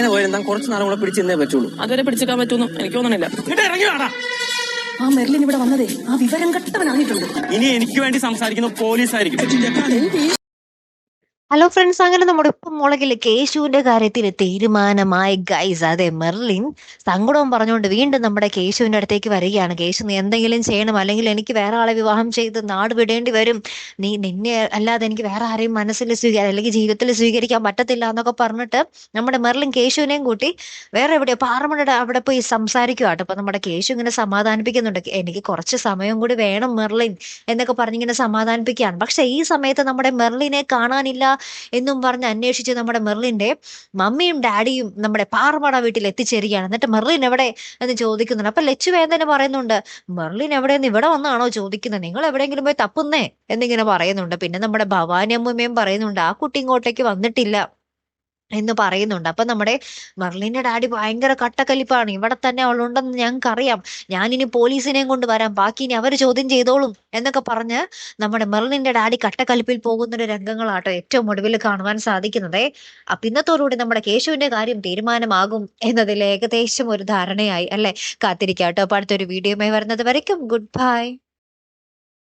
എങ്ങനെ പോയാലും താൻ കുറച്ച് നാളും കൂടെ പിടിച്ചിരുന്നേ പറ്റുള്ളൂ. അതുവരെ പിടിച്ചേക്കാൻ പറ്റുമെന്ന് എനിക്ക് തോന്നണില്ല. ഇങ്ങോട്ട് ഇറങ്ങി വേടാ ആ മെർലിൻ ഇവിടെ വന്നതേ ആ വിവരം കെട്ടവനായിട്ടുണ്ട് ഇനി എനിക്ക് വേണ്ടി സംസാരിക്കുന്ന പോലീസായിരിക്കും. ഹലോ ഫ്രണ്ട്സ് അങ്ങനെ നമ്മുടെ ഉപ്പും മുളകിൽ കേശുവിന്റെ കാര്യത്തിൽ തീരുമാനമായി. ഗൈസ് അതെ മെർലിൻ സങ്കടവും പറഞ്ഞുകൊണ്ട് വീണ്ടും നമ്മുടെ കേശുവിന്റെ അടുത്തേക്ക് വരികയാണ്. കേശു നീ എന്തെങ്കിലും ചെയ്യണം അല്ലെങ്കിൽ എനിക്ക് വേറെ ആളെ വിവാഹം ചെയ്ത് നാട് വിടേണ്ടി വരും. നീ നിന്നെ അല്ലാതെ എനിക്ക് വേറെ ആരെയും മനസ്സിൽ സ്വീകരിക്കാൻ അല്ലെങ്കിൽ ജീവിതത്തിൽ സ്വീകരിക്കാൻ പറ്റത്തില്ല എന്നൊക്കെ പറഞ്ഞിട്ട് നമ്മുടെ മെർലിൻ കേശുവിനെയും കൂട്ടി വേറെ എവിടെയോ പാറമടയുടെ അവിടെ പോയി സംസാരിക്കുവാട്ടോ. അപ്പൊ നമ്മുടെ കേശു ഇങ്ങനെ സമാധാനിപ്പിക്കുന്നുണ്ട്. എനിക്ക് കുറച്ച് സമയം കൂടി വേണം മെർലിൻ എന്നൊക്കെ പറഞ്ഞിങ്ങനെ സമാധാനിപ്പിക്കുകയാണ്. പക്ഷെ ഈ സമയത്ത് നമ്മുടെ മെർലിനെ കാണാനില്ല. എന്നും പറഞ്ഞ് അന്വേഷിച്ച് നമ്മുടെ മെർലിന്റെ മമ്മിയും ഡാഡിയും നമ്മുടെ പാറമട വീട്ടിൽ എത്തിച്ചേരുകയാണ്. എന്നിട്ട് മെർലിൻ എവിടെ എന്ന് ചോദിക്കുന്നുണ്ട്. അപ്പൊ ലച്ചു വേദന പറയുന്നുണ്ട് മെർലിൻ എവിടെയെന്ന് ഇവിടെ വന്നാണോ ചോദിക്കുന്നത്? നിങ്ങൾ എവിടെയെങ്കിലും പോയി തപ്പുന്നേ? എന്നിങ്ങനെ പറയുന്നുണ്ട്. പിന്നെ നമ്മുടെ ഭവാനി അമ്മൂമ്മയും പറയുന്നുണ്ട് ആ കുട്ടി ഇങ്ങോട്ടേക്ക് വന്നിട്ടില്ല. എന്ന് പറയുന്നുണ്ട്. അപ്പൊ നമ്മുടെ മെർലിന്റെ ഡാഡി ഭയങ്കര കട്ടക്കലിപ്പാണ്. ഇവിടെ തന്നെ അവളുണ്ടെന്ന് ഞങ്ങൾക്ക് അറിയാം ഞാനിനി പോലീസിനെയും കൊണ്ട് വരാം. ബാക്കി ഇനി അവർ ചോദ്യം ചെയ്തോളും എന്നൊക്കെ പറഞ്ഞ് നമ്മുടെ മെർലിന്റെ ഡാഡി കട്ടക്കലിപ്പിൽ പോകുന്ന ഒരു രംഗങ്ങളാട്ടോ ഏറ്റവും ഒടുവിൽ കാണുവാൻ സാധിക്കുന്നത്. അപ്പൊ ഇന്നത്തോടുകൂടി നമ്മുടെ കേശുവിന്റെ കാര്യം തീരുമാനമാകും എന്നതിൽ ഏകദേശം ഒരു ധാരണയായി അല്ലെ? കാത്തിരിക്കാട്ടോ. അപ്പൊ അടുത്തൊരു വീഡിയോയുമായി വരുന്നത് വരയ്ക്കും. Good bye